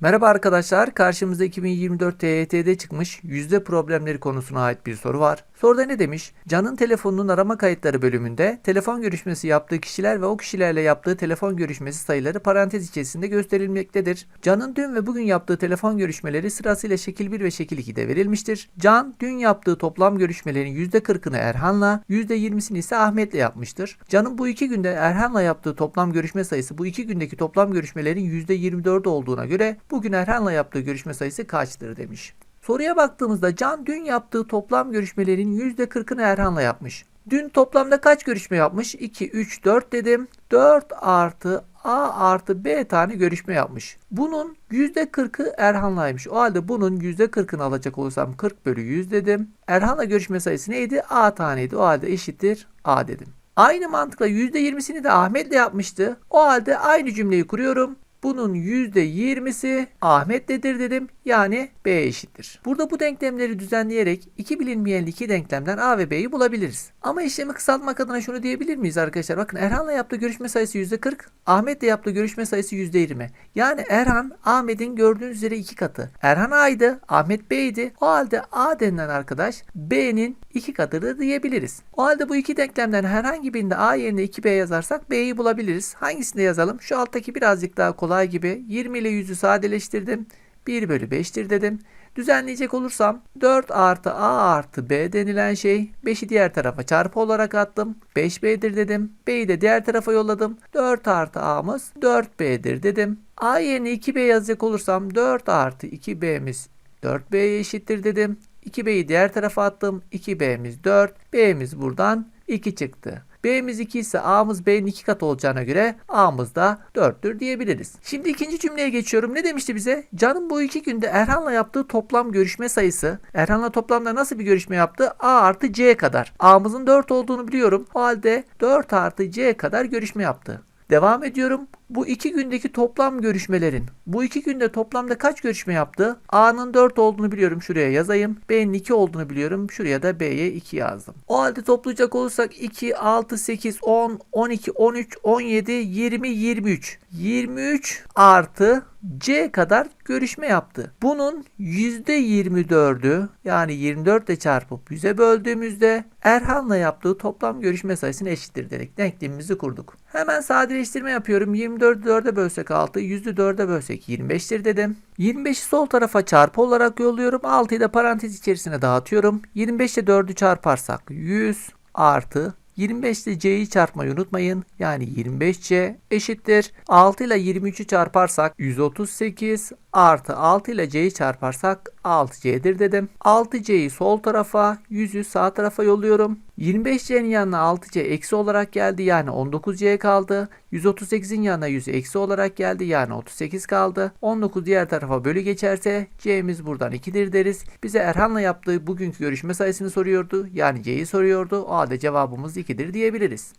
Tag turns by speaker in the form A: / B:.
A: Merhaba arkadaşlar, karşımızda 2024 TYT'de çıkmış yüzde problemleri konusuna ait bir soru var. Soruda ne demiş? Can'ın telefonunun arama kayıtları bölümünde telefon görüşmesi yaptığı kişiler ve o kişilerle yaptığı telefon görüşmesi sayıları parantez içerisinde gösterilmektedir. Can'ın dün ve bugün yaptığı telefon görüşmeleri sırasıyla şekil 1 ve şekil 2'de verilmiştir. Can dün yaptığı toplam görüşmelerin %40'ını Erhan'la, %20'sini ise Ahmet'le yapmıştır. Can'ın bu iki günde Erhan'la yaptığı toplam görüşme sayısı bu iki gündeki toplam görüşmelerin %24 olduğuna göre bugün Erhan'la yaptığı görüşme sayısı kaçtır demiş. Soruya baktığımızda Can dün yaptığı toplam görüşmelerin %40'ını Erhan'la yapmış. Dün toplamda kaç görüşme yapmış? 2, 3, 4 dedim. 4 artı A artı B tane görüşme yapmış. Bunun %40'ı Erhan'laymış. O halde bunun %40'ını alacak olursam 40 bölü 100 dedim. Erhan'la görüşme sayısı neydi? A taneydi. O halde eşittir A dedim. Aynı mantıkla %20'sini de Ahmet'le yapmıştı. O halde aynı cümleyi kuruyorum. Bunun %20'si Ahmet'ledir dedim. Yani B eşittir. Burada bu denklemleri düzenleyerek iki bilinmeyen iki denklemden A ve B'yi bulabiliriz. Ama işlemi kısaltmak adına şunu diyebilir miyiz arkadaşlar? Bakın Erhan'la yaptığı görüşme sayısı %40, Ahmet'le yaptığı görüşme sayısı %20. Yani Erhan Ahmet'in gördüğünüz üzere iki katı. Erhan A'ydı, Ahmet B'ydi. O halde A denilen arkadaş B'nin iki katıdır diyebiliriz. O halde bu iki denklemden herhangi birinde A yerine 2B yazarsak B'yi bulabiliriz. Hangisinde yazalım? Şu alttaki birazcık daha kolay gibi. 20 ile 100'ü sadeleştirdim. 1 bölü 5'tir dedim. Düzenleyecek olursam 4 artı A artı B denilen şey 5'i diğer tarafa çarpı olarak attım. 5B'dir dedim. B'yi de diğer tarafa yolladım. 4 artı A'mız 4B'dir dedim. A yerine 2B yazacak olursam 4 artı 2B'miz 4B'ye eşittir dedim. 2B'yi diğer tarafa attım. 2B'miz 4. B'miz buradan 2 çıktı. B'miz 2 ise A'mız B'nin 2 katı olacağına göre A'mız da 4'tür diyebiliriz. Şimdi ikinci cümleye geçiyorum. Ne demişti bize? Can'ın bu iki günde Erhan'la yaptığı toplam görüşme sayısı. Erhan'la toplamda nasıl bir görüşme yaptı? A artı C kadar. A'mızın 4 olduğunu biliyorum. O halde 4 artı C kadar görüşme yaptı. Devam ediyorum. Bu iki gündeki toplam görüşmelerin bu iki günde toplamda kaç görüşme yaptı? A'nın 4 olduğunu biliyorum şuraya yazayım. B'nin 2 olduğunu biliyorum. Şuraya da B'ye 2 yazdım. O halde toplayacak olursak 2, 6, 8, 10, 12, 13, 17, 20, 23. 23 artı C kadar görüşme yaptı. Bunun %24'ü yani 24 ile çarpıp 100'e böldüğümüzde Erhan'la yaptığı toplam görüşme sayısına eşittir dedik. Denklemimizi kurduk. Hemen sadeleştirme yapıyorum. 24'ü 4'e bölsek 6, 100'ü 4'e bölsek 25'tir dedim. 25'i sol tarafa çarpı olarak yolluyorum. 6'yı da parantez içerisine dağıtıyorum. 25 ile 4'ü çarparsak 100 artı 25 ile c'yi çarpmayı unutmayın. Yani 25c eşittir. 6 ile 23'ü çarparsak 138 artı 6 ile c'yi çarparsak 6c'dir dedim. 6c'yi sol tarafa 100'ü sağ tarafa yolluyorum. 25c'nin yanına 6c eksi olarak geldi yani 19c kaldı. 138'in yanına 100 eksi olarak geldi yani 38 kaldı. 19 diğer tarafa bölü geçerse c'miz buradan 2'dir deriz. Bize Erhan'la yaptığı bugünkü görüşme sayısını soruyordu. Yani c'yi soruyordu. O halde cevabımız 2'dir diyebiliriz.